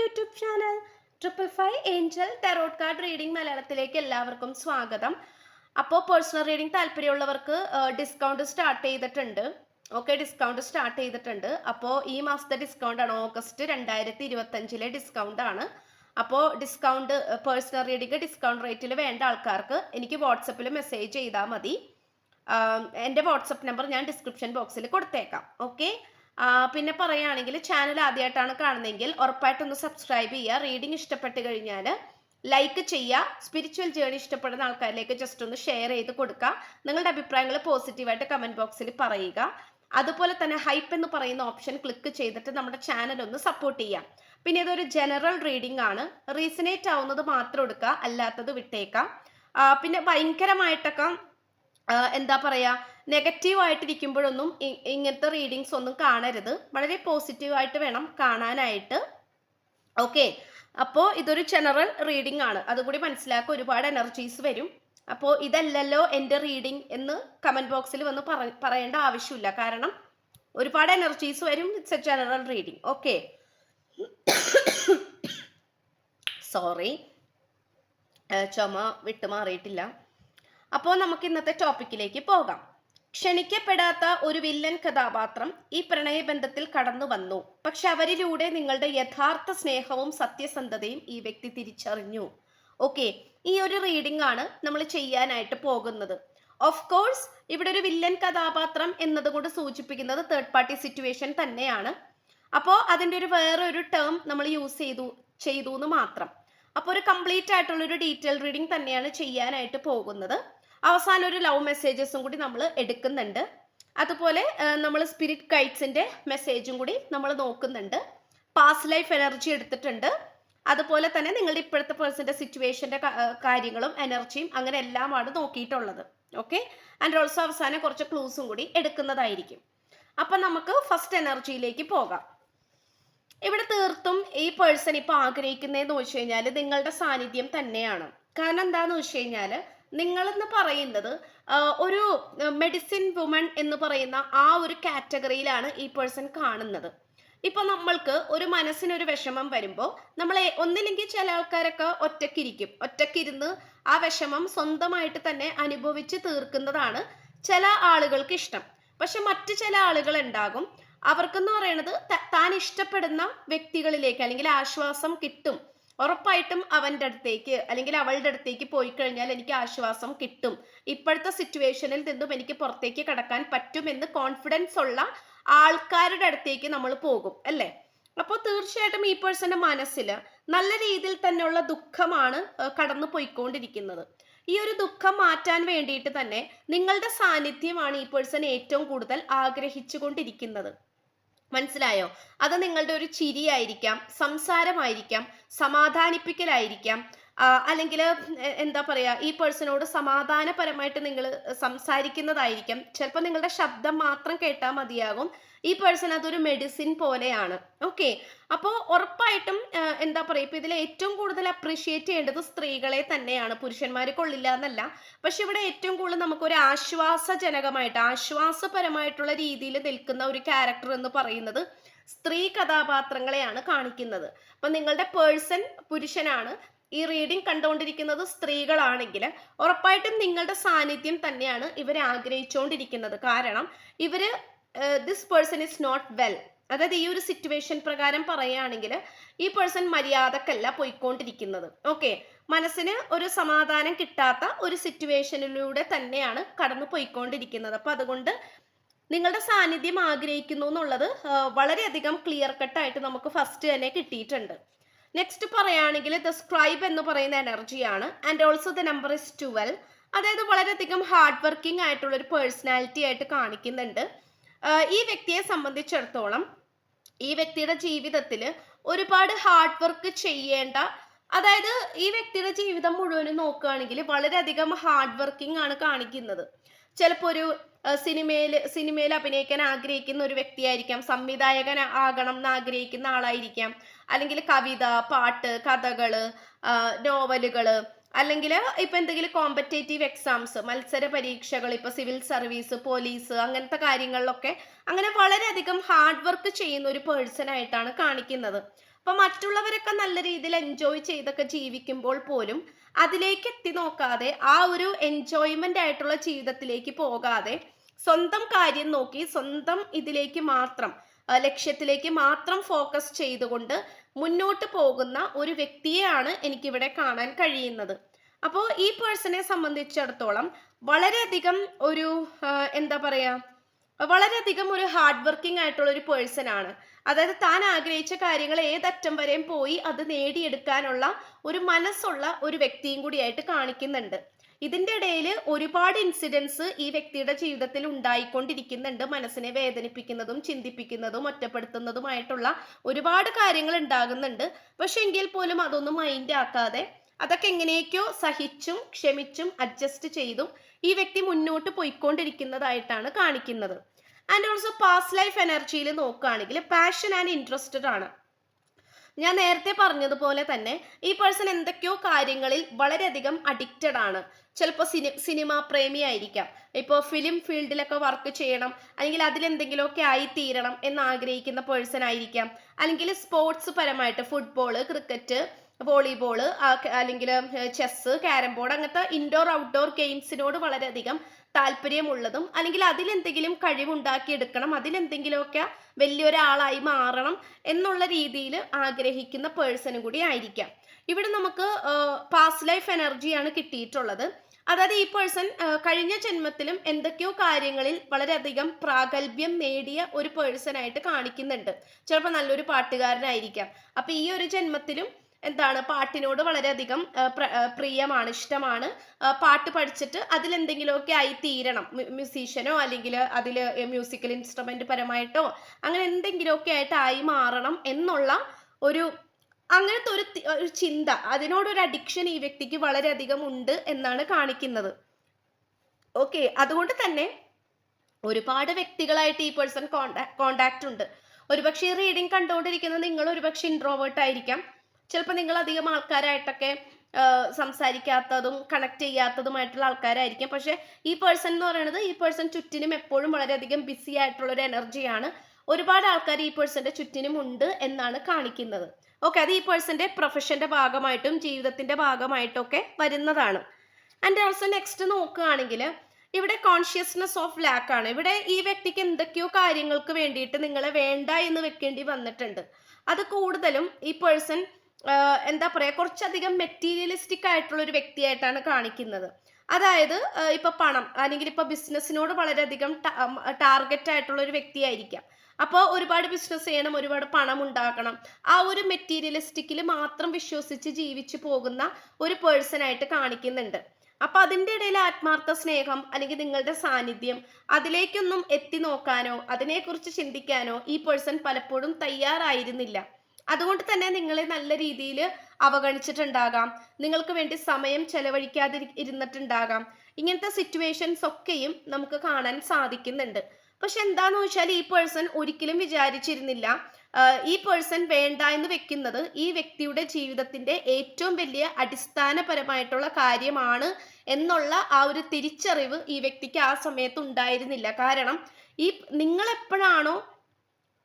YouTube channel triple five angel tarot card reading മലയാളത്തിലേക്ക് എല്ലാവർക്കും സ്വാഗതം. അപ്പോൾ പേഴ്സണൽ റീഡിംഗ് താല്പര്യമുള്ളവർക്ക് ഡിസ്കൗണ്ട് സ്റ്റാർട്ട് ചെയ്തിട്ടുണ്ട്. ഓക്കെ ഡിസ്കൗണ്ട് സ്റ്റാർട്ട് ചെയ്തിട്ടുണ്ട്. അപ്പോൾ ഈ മാസത്തെ ഡിസ്കൗണ്ട് ആണ് ഓഗസ്റ്റ് രണ്ടായിരത്തി ഇരുപത്തഞ്ചിലെ ഡിസ്കൗണ്ട് ആണ് അപ്പോൾ ഡിസ്കൗണ്ട് പേഴ്സണൽ റീഡിംഗ് ഡിസ്കൗണ്ട് റേറ്റിൽ വേണ്ട ആൾക്കാർക്ക് എനിക്ക് വാട്സപ്പിൽ മെസ്സേജ് ചെയ്താൽ മതി. എന്റെ വാട്സപ്പ് നമ്പർ ഞാൻ ഡിസ്ക്രിപ്ഷൻ ബോക്സിൽ കൊടുത്തേക്കാം. ഓക്കെ? പിന്നെ പറയുകയാണെങ്കിൽ ചാനൽ ആദ്യമായിട്ടാണ് കാണുന്നതെങ്കിൽ ഉറപ്പായിട്ടൊന്ന് സബ്സ്ക്രൈബ് ചെയ്യുക. റീഡിംഗ് ഇഷ്ടപ്പെട്ട് കഴിഞ്ഞാൽ ലൈക്ക് ചെയ്യുക. സ്പിരിച്വൽ ജേണി ഇഷ്ടപ്പെടുന്ന ആൾക്കാരിലേക്ക് ജസ്റ്റ് ഒന്ന് ഷെയർ ചെയ്ത് കൊടുക്കുക. നിങ്ങളുടെ അഭിപ്രായങ്ങൾ പോസിറ്റീവായിട്ട് കമന്റ് ബോക്സിൽ പറയുക. അതുപോലെ തന്നെ ഹൈപ്പ് എന്ന് പറയുന്ന ഓപ്ഷൻ ക്ലിക്ക് ചെയ്തിട്ട് നമ്മുടെ ചാനൽ ഒന്ന് സപ്പോർട്ട് ചെയ്യാം പിന്നെ ഇതൊരു ജനറൽ റീഡിംഗ് ആണ്. റീസനേറ്റ് ആവുന്നത് മാത്രം എടുക്കുക അല്ലാത്തത് വിട്ടേക്കാം. പിന്നെ ഭയങ്കരമായിട്ടൊക്കെ എന്താ പറയാ നെഗറ്റീവ് ആയിട്ടിരിക്കുമ്പോഴൊന്നും ഇ- ഇങ്ങനത്തെ റീഡിങ്സ് ഒന്നും കാണരുത്. വളരെ പോസിറ്റീവ് ആയിട്ട് വേണം കാണാനായിട്ട്. ഓക്കെ അപ്പോൾ ഇതൊരു ജനറൽ റീഡിംഗ് ആണ്. അതുകൂടി മനസ്സിലാക്കുക ഒരുപാട് എനർജീസ് വരും. അപ്പോൾ ഇതല്ലല്ലോ എന്റെ റീഡിംഗ് എന്ന് കമന്റ് ബോക്സിൽ വന്ന് പറയേണ്ട ആവശ്യമില്ല. കാരണം ഒരുപാട് എനർജീസ് വരും. It's a general reading okay sorry ചുമ വിട്ടുമാറിയിട്ടില്ല അപ്പോൾ നമുക്ക് ഇന്നത്തെ ടോപ്പിക്കിലേക്ക് പോകാം. ക്ഷണിക്കപ്പെടാത്ത ഒരു വില്ലൻ കഥാപാത്രം ഈ പ്രണയബന്ധത്തിൽ കടന്നു വന്നു. പക്ഷെ അവരിലൂടെ നിങ്ങളുടെ യഥാർത്ഥ സ്നേഹവും സത്യസന്ധതയും ഈ വ്യക്തി തിരിച്ചറിഞ്ഞു. ഓക്കെ ഈ ഒരു റീഡിംഗ് ആണ് നമ്മൾ ചെയ്യാനായിട്ട് പോകുന്നത്. ഓഫ് കോഴ്സ് ഇവിടെ ഒരു വില്ലൻ കഥാപാത്രം എന്നതുകൊണ്ട് സൂചിപ്പിക്കുന്നത് തേർഡ് പാർട്ടി സിറ്റുവേഷൻ തന്നെയാണ്. അപ്പോൾ അതിന്റെ ഒരു വേറെ ഒരു ടേം നമ്മൾ യൂസ് ചെയ്തു ചെയ്തു എന്ന് മാത്രം. അപ്പോൾ ഒരു കംപ്ലീറ്റ് ആയിട്ടുള്ള ഒരു ഡീറ്റെയിൽ റീഡിംഗ് തന്നെയാണ് ചെയ്യാനായിട്ട് പോകുന്നത്. അവസാനം ഒരു ലവ് മെസ്സേജസും കൂടി നമ്മൾ എടുക്കുന്നുണ്ട്. അതുപോലെ നമ്മൾ സ്പിരിറ്റ് ഗൈഡ്സിന്റെ മെസ്സേജും കൂടി നമ്മൾ നോക്കുന്നുണ്ട്. പാസ്റ്റ് ലൈഫ് എനർജി എടുത്തിട്ടുണ്ട്. അതുപോലെ തന്നെ നിങ്ങളുടെ ഇപ്പോഴത്തെ പേഴ്സന്റെ സിറ്റുവേഷന്റെ കാര്യങ്ങളും എനർജിയും അങ്ങനെ എല്ലാമാണ് നോക്കിയിട്ടുള്ളത്. ഓക്കെ ആൻഡ് ഓൾസോ അവസാനം കുറച്ച് ക്ലൂസും കൂടി എടുക്കുന്നതായിരിക്കും. അപ്പം നമുക്ക് ഫസ്റ്റ് എനർജിയിലേക്ക് പോകാം. ഇവിടെ തീർത്തും ഈ പേഴ്സൺ ഇപ്പോൾ ആഗ്രഹിക്കുന്നതെന്ന് വെച്ച് കഴിഞ്ഞാൽ നിങ്ങളുടെ സാന്നിധ്യം തന്നെയാണ്. കാരണം എന്താന്ന് വെച്ച് കഴിഞ്ഞാൽ നിങ്ങളെന്ന് പറയുന്നത് ഒരു മെഡിസിൻ വുമൺ എന്ന് പറയുന്ന ആ ഒരു കാറ്റഗറിയിലാണ് ഈ പേഴ്സൺ കാണുന്നത്. ഇപ്പൊ നമ്മൾക്ക് ഒരു മനസ്സിനൊരു വിഷമം വരുമ്പോൾ നമ്മൾ ഒന്നില്ലെങ്കിൽ ചില ആൾക്കാരൊക്കെ ഒറ്റക്കിരിക്കും. ഒറ്റക്കിരുന്ന് ആ വിഷമം സ്വന്തമായിട്ട് തന്നെ അനുഭവിച്ച് തീർക്കുന്നതാണ് ചില ആളുകൾക്ക് ഇഷ്ടം. പക്ഷെ മറ്റു ചില ആളുകൾ ഉണ്ടാകും. അവർക്കെന്ന് പറയുന്നത് താൻ ഇഷ്ടപ്പെടുന്ന വ്യക്തികളിലേക്ക് അല്ലെങ്കിൽ ആശ്വാസം കിട്ടും. ഉറപ്പായിട്ടും അവന്റെ അടുത്തേക്ക് അല്ലെങ്കിൽ അവളുടെ അടുത്തേക്ക് പോയി കഴിഞ്ഞാൽ എനിക്ക് ആശ്വാസം കിട്ടും. ഇപ്പോഴത്തെ സിറ്റുവേഷനിൽ നിന്നും എനിക്ക് പുറത്തേക്ക് കടക്കാൻ പറ്റുമെന്ന് കോൺഫിഡൻസ് ഉള്ള ആൾക്കാരുടെ അടുത്തേക്ക് നമ്മൾ പോകും അല്ലേ? അപ്പോൾ തീർച്ചയായിട്ടും ഈ പേഴ്സന്റെ മനസ്സിൽ നല്ല രീതിയിൽ തന്നെയുള്ള ദുഃഖമാണ് കടന്നു പോയിക്കൊണ്ടിരിക്കുന്നത് ഈ ഒരു ദുഃഖം മാറ്റാൻ വേണ്ടിയിട്ട് തന്നെ നിങ്ങളുടെ സാന്നിധ്യമാണ് ഈ പേഴ്സൺ ഏറ്റവും കൂടുതൽ ആഗ്രഹിച്ചു കൊണ്ടിരിക്കുന്നത് മനസ്സിലായോ? അത് നിങ്ങളുടെ ഒരു ചിരിയായിരിക്കാം സംസാരമായിരിക്കാം സമാധാനിപ്പിക്കലായിരിക്കാം. അല്ലെങ്കിൽ എന്താ പറയുക ഈ പേഴ്സണോട് സമാധാനപരമായിട്ട് നിങ്ങൾ സംസാരിക്കുന്നതായിരിക്കാം. ചിലപ്പോൾ നിങ്ങളുടെ ശബ്ദം മാത്രം കേട്ടാൽ മതിയാകും. ഈ പേഴ്സൺ അതൊരു മെഡിസിൻ പോലെയാണ്. ഓക്കെ അപ്പോൾ ഉറപ്പായിട്ടും എന്താ പറയുക ഇപ്പോൾ ഇതിൽ ഏറ്റവും കൂടുതൽ അപ്രീഷിയേറ്റ് ചെയ്യേണ്ടത് സ്ത്രീകളെ തന്നെയാണ്. പുരുഷന്മാർ കൊള്ളില്ല എന്നല്ല. പക്ഷെ ഇവിടെ ഏറ്റവും കൂടുതൽ നമുക്കൊരു ആശ്വാസജനകമായിട്ട് ആശ്വാസപരമായിട്ടുള്ള രീതിയിൽ നിൽക്കുന്ന ഒരു ക്യാരക്ടർ എന്ന് പറയുന്നത് സ്ത്രീ കഥാപാത്രങ്ങളെയാണ് കാണിക്കുന്നത്. അപ്പം നിങ്ങളുടെ പേഴ്സൺ പുരുഷനാണ് ഈ റീഡിംഗ് കണ്ടുകൊണ്ടിരിക്കുന്നത് സ്ത്രീകളാണെങ്കിൽ ഉറപ്പായിട്ടും നിങ്ങളുടെ സാന്നിധ്യം തന്നെയാണ് ഇവരെ ആഗ്രഹിച്ചുകൊണ്ടിരിക്കുന്നത്. കാരണം ഇവർ this person is not well അതായത് ഈ ഒരു സിറ്റുവേഷൻ പ്രകാരം പറയുകയാണെങ്കിൽ ഈ പേഴ്സൺ മര്യാദക്കല്ല പോയിക്കൊണ്ടിരിക്കുന്നത്. ഓക്കെ മനസ്സിന് ഒരു സമാധാനം കിട്ടാത്ത ഒരു സിറ്റുവേഷനിലൂടെ തന്നെയാണ് കടന്നു പോയിക്കൊണ്ടിരിക്കുന്നത്. അപ്പൊ അതുകൊണ്ട് നിങ്ങളുടെ സാന്നിധ്യം ആഗ്രഹിക്കുന്നു എന്നുള്ളത് വളരെയധികം ക്ലിയർ കട്ടായിട്ട് നമുക്ക് ഫസ്റ്റ് തന്നെ കിട്ടിയിട്ടുണ്ട്. നെക്സ്റ്റ് പറയുകയാണെങ്കിൽ ദ സ്ക്രൈബ് എന്ന് പറയുന്ന എനർജിയാണ് and also the number is twelve അതായത് വളരെയധികം ഹാർഡ് വർക്കിംഗ് ആയിട്ടുള്ള ഒരു പേഴ്സണാലിറ്റി ആയിട്ട് കാണിക്കുന്നുണ്ട്. ഈ വ്യക്തിയെ സംബന്ധിച്ചിടത്തോളം ഈ വ്യക്തിയുടെ ജീവിതത്തിൽ ഒരുപാട് ഹാർഡ് വർക്ക് ചെയ്യേണ്ട അതായത് ഈ വ്യക്തിയുടെ ജീവിതം മുഴുവനും നോക്കുകയാണെങ്കിൽ വളരെയധികം ഹാർഡ് വർക്കിംഗ് ആണ് കാണിക്കുന്നത്. ചിലപ്പോൾ ഒരു സിനിമയിൽ സിനിമയിൽ അഭിനയിക്കാൻ ആഗ്രഹിക്കുന്ന ഒരു വ്യക്തിയായിരിക്കാം സംവിധായകൻ ആകണം എന്ന് ആഗ്രഹിക്കുന്ന ആളായിരിക്കാം. അല്ലെങ്കിൽ കവിത പാട്ട് കഥകൾ നോവലുകൾ അല്ലെങ്കിൽ ഇപ്പൊ എന്തെങ്കിലും കോമ്പറ്റേറ്റീവ് എക്സാംസ് മത്സര പരീക്ഷകൾ ഇപ്പൊ സിവിൽ സർവീസ് പോലീസ് അങ്ങനത്തെ കാര്യങ്ങളിലൊക്കെ അങ്ങനെ വളരെയധികം ഹാർഡ് വർക്ക് ചെയ്യുന്ന ഒരു പേഴ്സൺ ആയിട്ടാണ് കാണിക്കുന്നത്. അപ്പൊ മറ്റുള്ളവരൊക്കെ നല്ല രീതിയിൽ എൻജോയ് ചെയ്തൊക്കെ ജീവിക്കുമ്പോൾ പോലും അതിലേക്ക് എത്തി നോക്കാതെ ആ ഒരു എൻജോയ്മെന്റ് ആയിട്ടുള്ള ജീവിതത്തിലേക്ക് പോകാതെ സ്വന്തം കാര്യം നോക്കി സ്വന്തം ഇതിലേക്ക് മാത്രം ലക്ഷ്യത്തിലേക്ക് മാത്രം ഫോക്കസ് ചെയ്തുകൊണ്ട് മുന്നോട്ട് പോകുന്ന ഒരു വ്യക്തിയെയാണ് എനിക്കിവിടെ കാണാൻ കഴിയുന്നത്. അപ്പോൾ ഈ പേഴ്സണെ സംബന്ധിച്ചിടത്തോളം വളരെയധികം ഒരു എന്താ പറയാ വളരെയധികം ഒരു ഹാർഡ് വർക്കിംഗ് ആയിട്ടുള്ള ഒരു പേഴ്സൺ ആണ്. അതായത് താൻ ആഗ്രഹിച്ച കാര്യങ്ങൾ ഏതറ്റം വരെയും പോയി അത് നേടിയെടുക്കാനുള്ള ഒരു മനസ്സുള്ള ഒരു വ്യക്തിയും കൂടിയായിട്ട് കാണിക്കുന്നുണ്ട്. ഇതിന്റെ ഇടയിൽ ഒരുപാട് ഇൻസിഡൻസ് ഈ വ്യക്തിയുടെ ജീവിതത്തിൽ ഉണ്ടായിക്കൊണ്ടിരിക്കുന്നുണ്ട്. മനസ്സിനെ വേദനിപ്പിക്കുന്നതും ചിന്തിപ്പിക്കുന്നതും ഒറ്റപ്പെടുത്തുന്നതുമായിട്ടുള്ള ഒരുപാട് കാര്യങ്ങൾ ഉണ്ടാകുന്നുണ്ട്. പക്ഷെ എങ്കിൽ പോലും അതൊന്നും മൈൻഡ് ആക്കാതെ അതൊക്കെ എങ്ങനെയൊക്കെയോ സഹിച്ചും ക്ഷമിച്ചും അഡ്ജസ്റ്റ് ചെയ്തും ഈ വ്യക്തി മുന്നോട്ട് പോയിക്കൊണ്ടിരിക്കുന്നതായിട്ടാണ് കാണിക്കുന്നത്. ആൻഡ് ഓൾസോ പാസ്റ്റ് ലൈഫ് എനർജിയിൽ നോക്കുകയാണെങ്കിൽ പാഷൻ ആൻഡ് ഇൻട്രസ്റ്റഡ് ആണ്. ഞാൻ നേരത്തെ പറഞ്ഞതുപോലെ തന്നെ ഈ പേഴ്സൺ എന്തൊക്കെയോ കാര്യങ്ങളിൽ വളരെയധികം അഡിക്റ്റഡ് ആണ്. ചിലപ്പോൾ സിനി സിനിമ പ്രേമിയായിരിക്കാം ഇപ്പോൾ ഫിലിം ഫീൽഡിലൊക്കെ വർക്ക് ചെയ്യണം അല്ലെങ്കിൽ അതിലെന്തെങ്കിലുമൊക്കെ ആയിത്തീരണം തീരണം എന്ന് ആഗ്രഹിക്കുന്ന പേഴ്സൺ ആയിരിക്കാം. അല്ലെങ്കിൽ സ്പോർട്സ് പരമായിട്ട് ഫുട്ബോൾ ക്രിക്കറ്റ് വോളിബോൾ അല്ലെങ്കിൽ ചെസ്സ് ക്യാരം ബോർഡ് അങ്ങനത്തെ ഇൻഡോർ ഔട്ട്ഡോർ ഗെയിംസിനോട് വളരെയധികം താല്പര്യമുള്ളതും അല്ലെങ്കിൽ അതിലെന്തെങ്കിലും കഴിവുണ്ടാക്കിയെടുക്കണം അതിലെന്തെങ്കിലുമൊക്കെ വലിയൊരാളായി മാറണം എന്നുള്ള രീതിയിൽ ആഗ്രഹിക്കുന്ന പേഴ്സണും കൂടി ആയിരിക്കാം. ഇവിടെ നമുക്ക് പാസ്റ്റ് ലൈഫ് എനർജിയാണ് കിട്ടിയിട്ടുള്ളത്. അതായത് ഈ പേഴ്സൺ കഴിഞ്ഞ ജന്മത്തിലും എന്തൊക്കെയോ കാര്യങ്ങളിൽ വളരെയധികം പ്രാഗൽഭ്യം നേടിയ ഒരു പേഴ്സൺ ആയിട്ട് കാണിക്കുന്നുണ്ട്. ചിലപ്പോൾ നല്ലൊരു പാട്ടുകാരനായിരിക്കാം. അപ്പൊ ഈ ഒരു ജന്മത്തിലും എന്താണ് പാട്ടിനോട് വളരെയധികം പ്രിയമാണ് ഇഷ്ടമാണ്. പാട്ട് പഠിച്ചിട്ട് അതിലെന്തെങ്കിലുമൊക്കെ ആയി തീരണം. മ്യൂസീഷ്യനോ അല്ലെങ്കിൽ അതിൽ മ്യൂസിക്കൽ ഇൻസ്ട്രുമെന്റ് പരമായിട്ടോ അങ്ങനെ എന്തെങ്കിലുമൊക്കെ ആയിട്ട് ആയി മാറണം എന്നുള്ള ഒരു അങ്ങനത്തെ ഒരു ഒരു ചിന്ത അതിനോടൊരു അഡിക്ഷൻ ഈ വ്യക്തിക്ക് വളരെയധികം ഉണ്ട് എന്നാണ് കാണിക്കുന്നത്. ഓക്കെ അതുകൊണ്ട് തന്നെ ഒരുപാട് വ്യക്തികളായിട്ട് ഈ പേഴ്സൺ കോണ്ടാക്ട് ഉണ്ട്. ഒരുപക്ഷെ റീഡിങ് കണ്ടുകൊണ്ടിരിക്കുന്ന നിങ്ങൾ ഒരുപക്ഷെ ഇൻട്രോവേർട്ട് ആയിരിക്കാം. ചിലപ്പോൾ നിങ്ങൾ അധികം ആൾക്കാരായിട്ടൊക്കെ സംസാരിക്കാത്തതും കണക്ട് ചെയ്യാത്തതുമായിട്ടുള്ള ആൾക്കാരായിരിക്കും. പക്ഷെ ഈ പേഴ്സൺ എന്ന് പറയുന്നത് ഈ പേഴ്സൺ ചുറ്റിനും എപ്പോഴും വളരെയധികം ബിസി ആയിട്ടുള്ള ഒരു എനർജിയാണ് ഒരുപാട് ആൾക്കാർ ഈ പേഴ്സന്റെ ചുറ്റിനും ഉണ്ട് എന്നാണ് കാണിക്കുന്നത്. ഓക്കെ അത് ഈ പേഴ്സന്റെ പ്രൊഫഷന്റെ ഭാഗമായിട്ടും ജീവിതത്തിന്റെ ഭാഗമായിട്ടൊക്കെ വരുന്നതാണ്. ആൻഡ് ഓൾസോ നെക്സ്റ്റ് നോക്കുകയാണെങ്കിൽ ഇവിടെ കോൺഷ്യസ്നെസ് ഓഫ് ലാക്ക് ആണ്. ഇവിടെ ഈ വ്യക്തിക്ക് എന്തൊക്കെയോ കാര്യങ്ങൾക്ക് വേണ്ടിയിട്ട് നിങ്ങളെ വേണ്ട എന്ന് വെക്കേണ്ടി വന്നിട്ടുണ്ട്. അത് കൂടുതലും ഈ പേഴ്സൺ എന്താ പറയുക കുറച്ചധികം മെറ്റീരിയലിസ്റ്റിക് ആയിട്ടുള്ള ഒരു വ്യക്തിയായിട്ടാണ് കാണിക്കുന്നത്. അതായത് ഇപ്പൊ പണം അല്ലെങ്കിൽ ഇപ്പൊ ബിസിനസ്സിനോട് വളരെയധികം ടാർഗറ്റ് ആയിട്ടുള്ള ഒരു വ്യക്തിയായിരിക്കാം. അപ്പോൾ ഒരുപാട് ബിസിനസ് ചെയ്യണം ഒരുപാട് പണം ഉണ്ടാക്കണം. ആ ഒരു മെറ്റീരിയലിസ്റ്റിക്കിൽ മാത്രം വിശ്വസിച്ച് ജീവിച്ചു പോകുന്ന ഒരു പേഴ്സൺ ആയിട്ട് കാണിക്കുന്നുണ്ട്. അപ്പൊ അതിന്റെ ഇടയിൽ ആത്മാർത്ഥ സ്നേഹം അല്ലെങ്കിൽ നിങ്ങളുടെ സാന്നിധ്യം അതിലേക്കൊന്നും എത്തി നോക്കാനോ അതിനെക്കുറിച്ച് ചിന്തിക്കാനോ ഈ പേഴ്സൺ പലപ്പോഴും തയ്യാറായിരുന്നില്ല. അതുകൊണ്ട് തന്നെ നിങ്ങളെ നല്ല രീതിയിൽ അവഗണിച്ചിട്ടുണ്ടാകാം. നിങ്ങൾക്ക് വേണ്ടി സമയം ചെലവഴിക്കാതി ഇരുന്നിട്ടുണ്ടാകാം ഇങ്ങനത്തെ സിറ്റുവേഷൻസ് ഒക്കെയും നമുക്ക് കാണാൻ സാധിക്കുന്നുണ്ട്. പക്ഷെ എന്താന്ന് വെച്ചാൽ ഈ പേഴ്സൺ ഒരിക്കലും വിചാരിച്ചിരുന്നില്ല. ഈ പേഴ്സൺ വേണ്ട എന്ന് വെക്കുന്നത് ഈ വ്യക്തിയുടെ ജീവിതത്തിന്റെ ഏറ്റവും വലിയ അടിസ്ഥാനപരമായിട്ടുള്ള കാര്യമാണ് എന്നുള്ള ആ ഒരു തിരിച്ചറിവ് ഈ വ്യക്തിക്ക് ആ സമയത്ത് ഉണ്ടായിരുന്നില്ല. കാരണം ഈ നിങ്ങൾ എപ്പോഴാണോ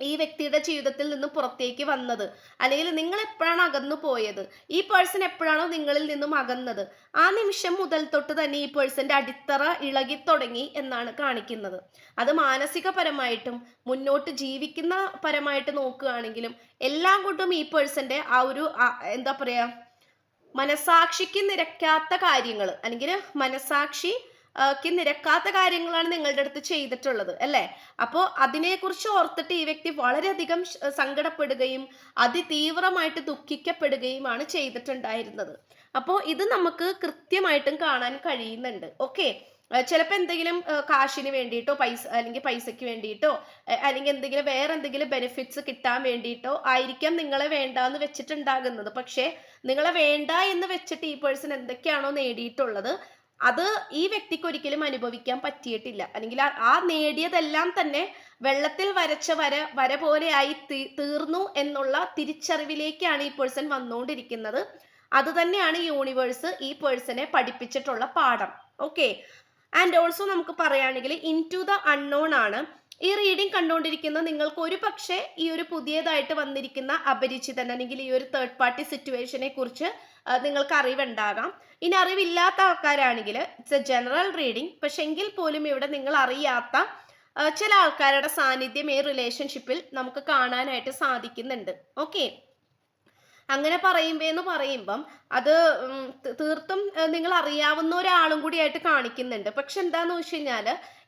ഈ വ്യക്തിയുടെ ജീവിതത്തിൽ നിന്ന് പുറത്തേക്ക് വന്നത്. അല്ലെങ്കിൽ നിങ്ങൾ എപ്പോഴാണ് അകന്നു പോയത്? ഈ പേഴ്സൺ എപ്പോഴാണോ നിങ്ങളിൽ നിന്നും അകന്നത്? ആ നിമിഷം മുതൽ തൊട്ട് തന്നെ ഈ പേഴ്സന്റെ അടിത്തറ ഇളകി തുടങ്ങി എന്നാണ് കാണിക്കുന്നത്. അത് മാനസികപരമായിട്ടും മുന്നോട്ട് ജീവിക്കുന്ന പരമായിട്ട് നോക്കുകയാണെങ്കിലും എല്ലാം കൊണ്ടും ഈ പേഴ്സന്റെ ആ ഒരു എന്താ പറയാ മനസാക്ഷിക്ക് നിരക്കാത്ത കാര്യങ്ങൾ. അല്ലെങ്കിൽ മനസാക്ഷി ക്ക് നിരക്കാത്ത കാര്യങ്ങളാണ് നിങ്ങളുടെ അടുത്ത് ചെയ്തിട്ടുള്ളത് അല്ലേ? അപ്പോൾ അതിനെക്കുറിച്ച് ഓർത്തിട്ട് ഈ വ്യക്തി വളരെയധികം സങ്കടപ്പെടുകയും അതിതീവ്രമായിട്ട് ദുഃഖിക്കപ്പെടുകയുമാണ് ചെയ്തിട്ടുണ്ടായിരുന്നത്. അപ്പോൾ ഇത് നമുക്ക് കൃത്യമായിട്ടും കാണാൻ കഴിയുന്നുണ്ട് ഓക്കെ? ചിലപ്പോൾ എന്തെങ്കിലും കാശിന് വേണ്ടിയിട്ടോ പൈസ അല്ലെങ്കിൽ പൈസയ്ക്ക് വേണ്ടിയിട്ടോ അല്ലെങ്കിൽ എന്തെങ്കിലും വേറെ എന്തെങ്കിലും ബെനിഫിറ്റ്സ് കിട്ടാൻ വേണ്ടിയിട്ടോ ആയിരിക്കാം നിങ്ങളെ വേണ്ട എന്ന് വെച്ചിട്ടുണ്ടാകുന്നത്. പക്ഷേ നിങ്ങളെ വേണ്ട എന്ന് വെച്ചിട്ട് ഈ പേഴ്സൺ എന്തൊക്കെയാണോ നേടിയിട്ടുള്ളത് അത് ഈ വ്യക്തിക്ക് ഒരിക്കലും അനുഭവിക്കാൻ പറ്റിയിട്ടില്ല. അല്ലെങ്കിൽ ആ- നേടിയതെല്ലാം തന്നെ വെള്ളത്തിൽ വരച്ച വര വര പോലെയായി തീർന്നു എന്നുള്ള തിരിച്ചറിവിലേക്കാണ് ഈ പേഴ്സൺ വന്നുകൊണ്ടിരിക്കുന്നത്. അത് തന്നെയാണ് യൂണിവേഴ്സ് ഈ പേഴ്സണെ പഠിപ്പിച്ചിട്ടുള്ള പാഠം. ഓക്കെ. ആൻഡ് ഓൾസോ നമുക്ക് പറയുകയാണെങ്കിൽ ഇൻ ടു ദ അൺനോൺ ആണ്. ഈ റീഡിംഗ് കണ്ടുകൊണ്ടിരിക്കുന്ന നിങ്ങൾക്ക് ഒരു പക്ഷേ ഈ ഒരു പുതിയതായിട്ട് വന്നിരിക്കുന്ന അപരിചിതൻ അല്ലെങ്കിൽ ഈ ഒരു തേർഡ് പാർട്ടി സിറ്റുവേഷനെ കുറിച്ച് നിങ്ങൾക്ക് അറിവുണ്ടാകാം. ഇനി അറിവില്ലാത്ത ആൾക്കാരാണെങ്കിൽ ഇറ്റ്സ് എ ജനറൽ റീഡിംഗ് പക്ഷെ എങ്കിൽ പോലും ഇവിടെ നിങ്ങൾ അറിയാത്ത ചില ആൾക്കാരുടെ സാന്നിധ്യം ഈ റിലേഷൻഷിപ്പിൽ നമുക്ക് കാണാനായിട്ട് സാധിക്കുന്നുണ്ട്. ഓക്കെ അങ്ങനെ പറയുമ്പോ എന്ന് പറയുമ്പം അത് തീർത്തും നിങ്ങൾ അറിയാവുന്ന ഒരാളും കൂടിയായിട്ട് കാണിക്കുന്നുണ്ട്. പക്ഷെ എന്താന്ന് വെച്ച് കഴിഞ്ഞാൽ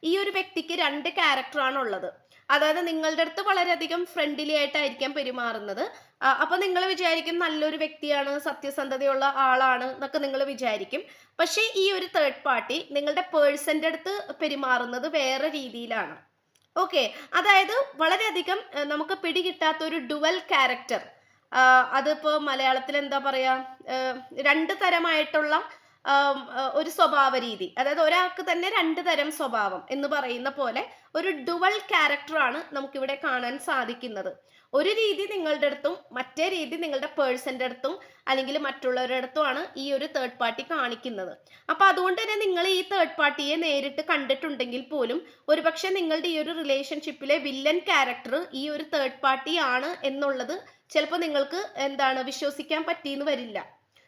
ഈ ഒരു വ്യക്തിക്ക് രണ്ട് ക്യാരക്ടറാണ് ഉള്ളത് അതായത് നിങ്ങളുടെ അടുത്ത് വളരെയധികം ഫ്രണ്ട്ലി ആയിട്ടായിരിക്കാം പെരുമാറുന്നത്. ആ, അപ്പൊ നിങ്ങൾ വിചാരിക്കും നല്ലൊരു വ്യക്തിയാണ് സത്യസന്ധതയുള്ള ആളാണ് എന്നൊക്കെ നിങ്ങൾ വിചാരിക്കും. പക്ഷേ ഈ ഒരു തേർഡ് പാർട്ടി നിങ്ങളുടെ പേഴ്സന്റെ അടുത്ത് പെരുമാറുന്നത് വേറെ രീതിയിലാണ്. ഓക്കെ അതായത് വളരെയധികം നമുക്ക് പിടികിട്ടാത്ത ഒരു ഡുവൽ ക്യാരക്ടർ അതിപ്പോ മലയാളത്തിൽ എന്താ പറയാ രണ്ട് തരമായിട്ടുള്ള ഒരു സ്വഭാവ രീതി. അതായത് ഒരാൾക്ക് തന്നെ രണ്ട് തരം സ്വഭാവം എന്ന് പറയുന്ന പോലെ ഒരു ഡുവൽ ക്യാരക്ടറാണ് നമുക്കിവിടെ കാണാൻ സാധിക്കുന്നത്. ഒരു രീതി നിങ്ങളുടെ അടുത്തും മറ്റേ രീതി നിങ്ങളുടെ പേഴ്സന്റെ അടുത്തും അല്ലെങ്കിൽ മറ്റുള്ളവരുടെ അടുത്തുമാണ് ഈ ഒരു തേർഡ് പാർട്ടി കാണിക്കുന്നത്. അപ്പോൾ അതുകൊണ്ട് തന്നെ നിങ്ങൾ ഈ തേർഡ് പാർട്ടിയെ നേരിട്ട് കണ്ടിട്ടുണ്ടെങ്കിൽ പോലും ഒരുപക്ഷെ നിങ്ങളുടെ ഈ ഒരു റിലേഷൻഷിപ്പിലെ വില്ലൻ ക്യാരക്ടർ ഈ ഒരു തേർഡ് പാർട്ടി ആണ് എന്നുള്ളത് ചിലപ്പോൾ നിങ്ങൾക്ക് എന്താണ് വിശ്വസിക്കാൻ പറ്റിയെന്ന് വരില്ല.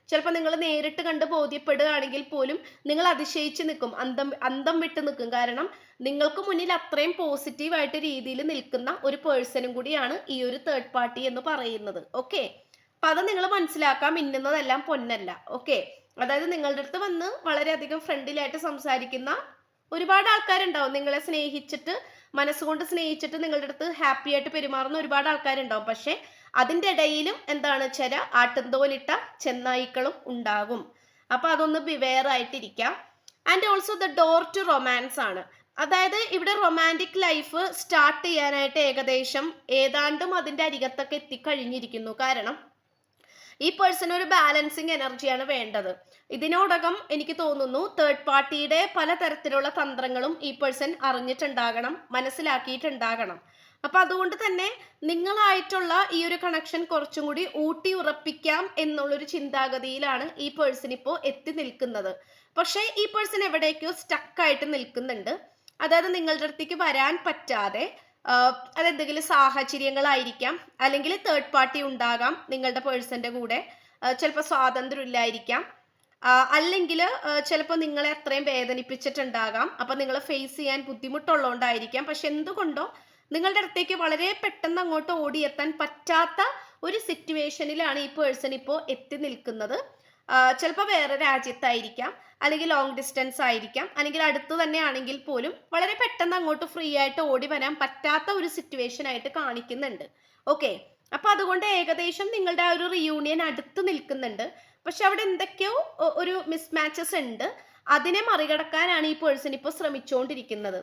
ചിലപ്പോൾ നിങ്ങൾ നേരിട്ട് കണ്ട് ബോധ്യപ്പെടുകയാണെങ്കിൽ പോലും നിങ്ങൾ അതിശയിച്ച് നിൽക്കും അന്തം അന്തം വിട്ട് നിൽക്കും. കാരണം നിങ്ങൾക്ക് മുന്നിൽ അത്രയും പോസിറ്റീവായിട്ട് രീതിയിൽ നിൽക്കുന്ന ഒരു പേഴ്സണും കൂടിയാണ് ഈ ഒരു തേർഡ് പാർട്ടി എന്ന് പറയുന്നത്. ഓക്കെ അപ്പൊ അത് നിങ്ങൾ മനസ്സിലാക്കാൻ മിന്നുന്നതെല്ലാം പൊന്നല്ല. ഓക്കെ അതായത് നിങ്ങളുടെ അടുത്ത് വന്ന് വളരെയധികം ഫ്രണ്ട്ലിയായിട്ട് സംസാരിക്കുന്ന ഒരുപാട് ആൾക്കാരുണ്ടാവും. നിങ്ങളെ സ്നേഹിച്ചിട്ട് മനസ്സുകൊണ്ട് സ്നേഹിച്ചിട്ട് നിങ്ങളുടെ അടുത്ത് ഹാപ്പി ആയിട്ട് പെരുമാറുന്ന ഒരുപാട് ആൾക്കാരുണ്ടാവും. പക്ഷെ അതിന്റെ ഇടയിലും എന്താണ് ചില ആട്ടുന്തോലിട്ട ചെന്നായിക്കളും ഉണ്ടാകും. അപ്പൊ അതൊന്ന് beware ആയിട്ടിരിക്കാം and also the door to romance ആണ്. അതായത് ഇവിടെ റൊമാന്റിക് ലൈഫ് സ്റ്റാർട്ട് ചെയ്യാനായിട്ട് ഏകദേശം ഏതാണ്ടും അതിന്റെ അരികത്തൊക്കെ എത്തിക്കഴിഞ്ഞിരിക്കുന്നു. കാരണം ഈ പേഴ്സൺ ഒരു ബാലൻസിങ് എനർജിയാണ് വേണ്ടത്. ഇതിനോടകം എനിക്ക് തോന്നുന്നു തേർഡ് പാർട്ടിയുടെ പലതരത്തിലുള്ള തന്ത്രങ്ങളും ഈ പേഴ്സൺ അറിഞ്ഞിട്ടുണ്ടാകണം മനസ്സിലാക്കിയിട്ടുണ്ടാകണം. അപ്പൊ അതുകൊണ്ട് തന്നെ നിങ്ങളായിട്ടുള്ള ഈ ഒരു കണക്ഷൻ കുറച്ചും കൂടി ഊട്ടി ഉറപ്പിക്കാം എന്നുള്ളൊരു ചിന്താഗതിയിലാണ് ഈ പേഴ്സൺ ഇപ്പോൾ എത്തി നിൽക്കുന്നത്. പക്ഷേ ഈ പേഴ്സൺ എവിടേക്കോ സ്റ്റക്കായിട്ട് നിൽക്കുന്നുണ്ട്. അതായത് നിങ്ങളുടെ അടുത്തേക്ക് വരാൻ പറ്റാതെ അതെന്തെങ്കിലും സാഹചര്യങ്ങളായിരിക്കാം അല്ലെങ്കിൽ തേർഡ് പാർട്ടി ഉണ്ടാകാം നിങ്ങളുടെ പേഴ്സന്റെ കൂടെ. ചിലപ്പോൾ സ്വാതന്ത്ര്യം ഇല്ലായിരിക്കാം അല്ലെങ്കിൽ ചിലപ്പോൾ നിങ്ങളെ അത്രയും വേദനിപ്പിച്ചിട്ടുണ്ടാകാം. അപ്പം നിങ്ങൾ ഫേസ് ചെയ്യാൻ ബുദ്ധിമുട്ടുള്ളതുകൊണ്ടായിരിക്കാം പക്ഷെ എന്തുകൊണ്ടോ നിങ്ങളുടെ അടുത്തേക്ക് വളരെ പെട്ടെന്ന് അങ്ങോട്ട് ഓടിയെത്താൻ പറ്റാത്ത ഒരു സിറ്റുവേഷനിലാണ് ഈ പേഴ്സൺ ഇപ്പോൾ എത്തി നിൽക്കുന്നത്. ചിലപ്പോൾ വേറെ രാജ്യത്തായിരിക്കാം അല്ലെങ്കിൽ ലോങ് ഡിസ്റ്റൻസ് ആയിരിക്കാം അല്ലെങ്കിൽ അടുത്ത് തന്നെ ആണെങ്കിൽ പോലും വളരെ പെട്ടെന്ന് അങ്ങോട്ട് ഫ്രീ ആയിട്ട് ഓടി വരാൻ പറ്റാത്ത ഒരു സിറ്റുവേഷൻ ആയിട്ട് കാണിക്കുന്നുണ്ട്. ഓക്കെ അപ്പൊ അതുകൊണ്ട് ഏകദേശം നിങ്ങളുടെ ആ ഒരു റിയൂണിയൻ അടുത്ത് നിൽക്കുന്നുണ്ട്. പക്ഷെ അവിടെ എന്തൊക്കെയോ ഒരു മിസ്മാച്ചസ് ഉണ്ട്. അതിനെ മറികടക്കാനാണ് ഈ പേഴ്സൺ ഇപ്പോൾ ശ്രമിച്ചുകൊണ്ടിരിക്കുന്നത്.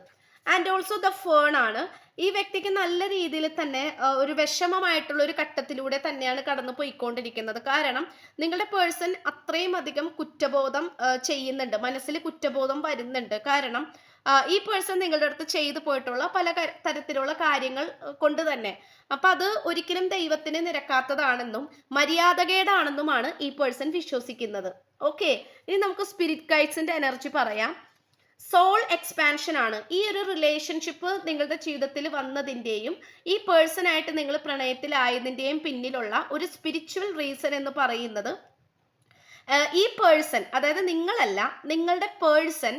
ആൻഡ് ഓൾസോ ദ ഫേൺ ആണ്. ഈ വ്യക്തിക്ക് നല്ല രീതിയിൽ തന്നെ ഒരു വിഷമമായിട്ടുള്ള ഒരു ഘട്ടത്തിലൂടെ തന്നെയാണ് കടന്നു പോയിക്കൊണ്ടിരിക്കുന്നത്. കാരണം നിങ്ങളുടെ പേഴ്സൺ അത്രയും അധികം കുറ്റബോധം ചെയ്യുന്നുണ്ട്. മനസ്സിൽ കുറ്റബോധം വരുന്നുണ്ട്. കാരണം ഈ പേഴ്സൺ നിങ്ങളുടെ അടുത്ത് ചെയ്തു പോയിട്ടുള്ള പല തരത്തിലുള്ള കാര്യങ്ങൾ കൊണ്ട് തന്നെ. അപ്പൊ അത് ഒരിക്കലും ദൈവത്തിന് നിരക്കാത്തതാണെന്നും മര്യാദകേടാണെന്നുമാണ് ഈ പേഴ്സൺ വിശ്വസിക്കുന്നത്. ഓക്കെ ഇനി നമുക്ക് സ്പിരിറ്റ് ഗൈഡ്സിന്റെ എനർജി പറയാം. സോൾ എക്സ്പാൻഷൻ ആണ്. ഈ ഒരു റിലേഷൻഷിപ്പ് നിങ്ങളുടെ ജീവിതത്തിൽ വന്നതിന്റെയും ഈ പേഴ്സണായിട്ട് നിങ്ങൾ പ്രണയത്തിലായതിന്റെയും പിന്നിലുള്ള ഒരു സ്പിരിച്വൽ റീസൺ എന്ന് പറയുന്നത് ഈ പേഴ്സൺ അതായത് നിങ്ങളല്ല നിങ്ങളുടെ പേഴ്സൺ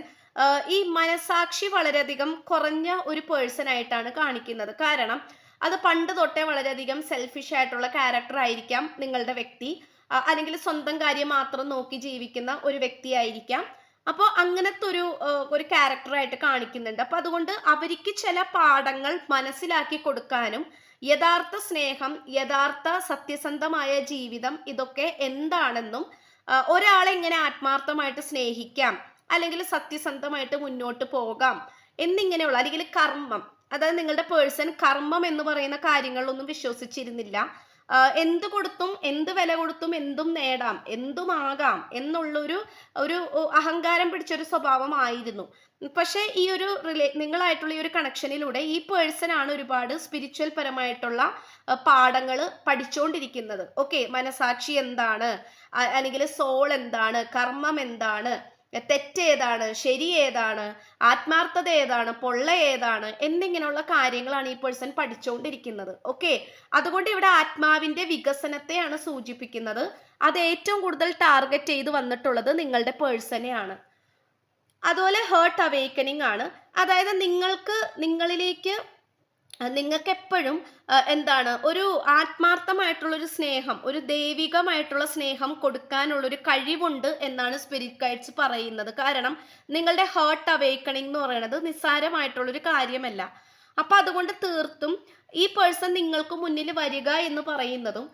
ഈ മനസാക്ഷി വളരെയധികം കുറഞ്ഞ ഒരു പേഴ്സൺ ആയിട്ടാണ് കാണിക്കുന്നത്. കാരണം അത് പണ്ട് തൊട്ടേ വളരെയധികം സെൽഫിഷ് ആയിട്ടുള്ള ക്യാരക്ടർ ആയിരിക്കാം നിങ്ങളുടെ വ്യക്തി. അല്ലെങ്കിൽ സ്വന്തം കാര്യം മാത്രം നോക്കി ജീവിക്കുന്ന ഒരു വ്യക്തിയായിരിക്കാം അപ്പോൾ അങ്ങനത്തെ ഒരു ഒരു ക്യാരക്ടറായിട്ട് കാണിക്കുന്നുണ്ട്. അപ്പോൾ അതുകൊണ്ട് അവർക്ക് ചില പാഠങ്ങൾ മനസ്സിലാക്കി കൊടുക്കാനും യഥാർത്ഥ സ്നേഹം യഥാർത്ഥ സത്യസന്ധമായ ജീവിതം ഇതൊക്കെ എന്താണെന്നും ഒരാളെ എങ്ങനെ ആത്മാർത്ഥമായിട്ട് സ്നേഹിക്കാം അല്ലെങ്കിൽ സത്യസന്ധമായിട്ട് മുന്നോട്ട് പോകാം എന്നിങ്ങനെയുള്ള അല്ലെങ്കിൽ കർമ്മം. അതായത് നിങ്ങളുടെ പേഴ്സൺ കർമ്മം എന്ന് പറയുന്ന കാര്യങ്ങളിലൊന്നും വിശ്വസിച്ചിരുന്നില്ല. എന്ത് കൊടുത്തും എന്ത് വില കൊടുത്തും എന്തും നേടാം എന്തുമാകാം എന്നുള്ളൊരു ഒരു അഹങ്കാരം പിടിച്ചൊരു സ്വഭാവമായിരുന്നു. പക്ഷേ ഈ ഒരു റിലേ നിങ്ങളായിട്ടുള്ള ഈ ഒരു കണക്ഷനിലൂടെ ഈ പേഴ്സൺ ആണ് ഒരുപാട് സ്പിരിച്വൽ പരമായിട്ടുള്ള പാഠങ്ങൾ പഠിച്ചുകൊണ്ടിരിക്കുന്നത് ഓക്കെ മനസാക്ഷി എന്താണ്? അല്ലെങ്കിൽ സോൾ എന്താണ്? കർമ്മം എന്താണ്? തെറ്റ് ഏതാണ് ശരി ഏതാണ് ആത്മാർത്ഥത ഏതാണ് പൊള്ള ഏതാണ് എന്നിങ്ങനെയുള്ള കാര്യങ്ങളാണ് ഈ പേഴ്സൺ പഠിച്ചുകൊണ്ടിരിക്കുന്നത് ഓക്കെ അതുകൊണ്ട് ഇവിടെ ആത്മാവിന്റെ വികസനത്തെയാണ് സൂചിപ്പിക്കുന്നത്. അത് ഏറ്റവും കൂടുതൽ ടാർഗറ്റ് ചെയ്ത് വന്നിട്ടുള്ളത് നിങ്ങളുടെ പേഴ്സണെയാണ് അതുപോലെ ഹേർട്ട് അവേക്കനിങ് ആണ്. അതായത് നിങ്ങൾക്ക് നിങ്ങളിലേക്ക് നിങ്ങൾക്ക് എപ്പോഴും എന്താണ് ഒരു ആത്മാർത്ഥമായിട്ടുള്ള ഒരു സ്നേഹം ഒരു ദൈവികമായിട്ടുള്ള സ്നേഹം കൊടുക്കാനുള്ള ഒരു കഴിവുണ്ട് എന്നാണ് സ്പിരിറ്റ് ഗൈഡ്സ് പറയുന്നത്. കാരണം നിങ്ങളുടെ ഹേർട്ട് അവേക്കണിംഗ് എന്ന് പറയുന്നത് നിസ്സാരമായിട്ടുള്ള ഒരു കാര്യമല്ല. അപ്പൊ അതുകൊണ്ട് തീർത്തും ഈ പേഴ്സൺ നിങ്ങൾക്ക് മുന്നിൽ വരിക എന്ന് പറയുന്നതും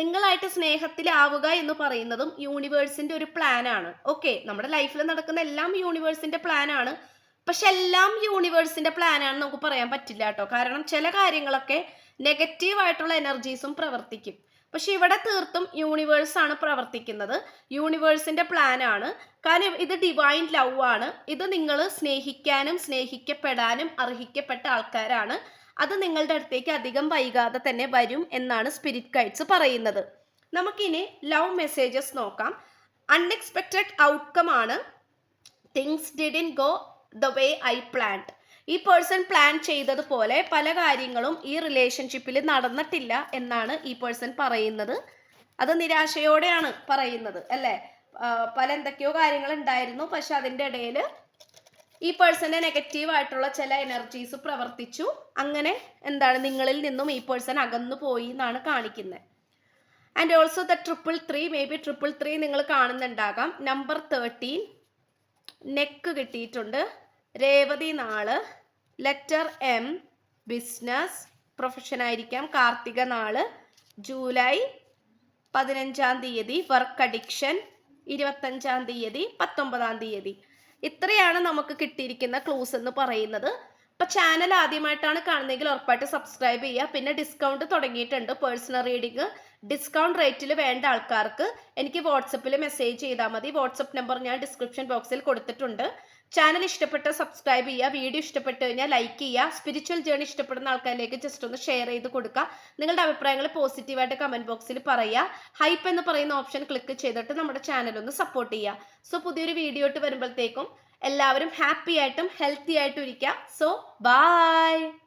നിങ്ങളായിട്ട് സ്നേഹത്തിലാവുക എന്ന് പറയുന്നതും യൂണിവേഴ്സിന്റെ ഒരു പ്ലാനാണ് ഓക്കെ നമ്മുടെ ലൈഫിൽ നടക്കുന്ന എല്ലാം യൂണിവേഴ്സിന്റെ പ്ലാൻ ആണ്. പക്ഷെ എല്ലാം യൂണിവേഴ്സിന്റെ ആണെന്ന് നമുക്ക് പറയാൻ പറ്റില്ല കേട്ടോ. കാരണം ചില കാര്യങ്ങളൊക്കെ നെഗറ്റീവ് ആയിട്ടുള്ള എനർജീസും പ്രവർത്തിക്കും. പക്ഷെ ഇവിടെ തീർത്തും യൂണിവേഴ്സ് ആണ് പ്രവർത്തിക്കുന്നത്. യൂണിവേഴ്സിന്റെ പ്ലാനാണ് കാരണം ഇത് ഡിവൈൻ ലവ് ആണ്. ഇത് നിങ്ങൾ സ്നേഹിക്കാനും സ്നേഹിക്കപ്പെടാനും അർഹിക്കപ്പെട്ട ആൾക്കാരാണ്. അത് നിങ്ങളുടെ അടുത്തേക്ക് അധികം വൈകാതെ തന്നെ വരും എന്നാണ് സ്പിരിറ്റ് ഗൈഡ്സ് പറയുന്നത്. നമുക്കിനി ലവ് മെസ്സേജസ് നോക്കാം. അൺഎക്സ്പെക്റ്റഡ് ഔട്ട്കം ആണ്. Things didn't go the way I planned ഈ പേഴ്സൺ പ്ലാൻ ചെയ്തതുപോലെ പല കാര്യങ്ങളും ഈ റിലേഷൻഷിപ്പിൽ നടന്നിട്ടില്ല എന്നാണ് ഈ പേഴ്സൺ പറയുന്നത്. അത് നിരാശയോടെയാണ് പറയുന്നത് അല്ലേ? പല എന്തൊക്കെയോ കാര്യങ്ങൾ ഉണ്ടായിരുന്നു. പക്ഷെ അതിന്റെ ഇടയിൽ ഈ പേഴ്സന്റെ നെഗറ്റീവ് ആയിട്ടുള്ള ചില എനർജീസ് പ്രവർത്തിച്ചു. അങ്ങനെ എന്താണ് നിങ്ങളിൽ നിന്നും ഈ പേഴ്സൺ അകന്നു പോയി എന്നാണ് കാണിക്കുന്നത്. And also the triple three may be triple three നിങ്ങൾ കാണുന്നുണ്ടാകാം. നമ്പർ തേർട്ടീൻ നെക്ക് കിട്ടിയിട്ടുണ്ട്. രേവതി നാൾ ലെറ്റർ എം ബിസിനസ് പ്രൊഫഷൻ ആയിരിക്കാം. കാർത്തിക നാൾ ജൂലൈ പതിനഞ്ചാം തീയതി വർക്ക് അഡിക്ഷൻ ഇരുപത്തഞ്ചാം തീയതി പത്തൊമ്പതാം തീയതി. ഇത്രയാണ് നമുക്ക് കിട്ടിയിരിക്കുന്ന ക്ലൂസ് എന്ന് പറയുന്നത്. അപ്പോൾ ചാനൽ ആദ്യമായിട്ടാണ് കാണുന്നതെങ്കിൽ ഉറപ്പായിട്ട് സബ്സ്ക്രൈബ് ചെയ്യുക. പിന്നെ ഡിസ്കൗണ്ട് തുടങ്ങിയിട്ടുണ്ട് പേഴ്സണൽ റീഡിങ്. ഡിസ്കൗണ്ട് റേറ്റിൽ വേണ്ട ആൾക്കാർക്ക് എനിക്ക് വാട്സപ്പിൽ മെസ്സേജ് ചെയ്താൽ മതി. വാട്സപ്പ് നമ്പർ ഞാൻ ഡിസ്ക്രിപ്ഷൻ ബോക്സിൽ കൊടുത്തിട്ടുണ്ട്. ചാനൽ ഇഷ്ടപ്പെട്ട സബ്സ്ക്രൈബ് ചെയ്യുക വീഡിയോ ഇഷ്ടപ്പെട്ട് കഴിഞ്ഞാൽ ലൈക്ക് ചെയ്യുക സ്പിരിച്വൽ ജേണി ഇഷ്ടപ്പെടുന്ന ആൾക്കാരിലേക്ക് ജസ്റ്റ് ഒന്ന് ഷെയർ ചെയ്ത് കൊടുക്കുക. നിങ്ങളുടെ അഭിപ്രായങ്ങൾ പോസിറ്റീവായിട്ട് കമന്റ് ബോക്സിൽ പറയുക. ഹൈപ്പ് എന്ന് പറയുന്ന ഓപ്ഷൻ ക്ലിക്ക് ചെയ്തിട്ട് നമ്മുടെ ചാനൽ ഒന്ന് സപ്പോർട്ട് ചെയ്യുക. സോ പുതിയൊരു വീഡിയോ ഇട്ട് വരുമ്പോഴത്തേക്കും എല്ലാവരും ഹാപ്പി ആയിട്ടും ഹെൽത്തി ആയിട്ടും ഇരിക്കുക. So by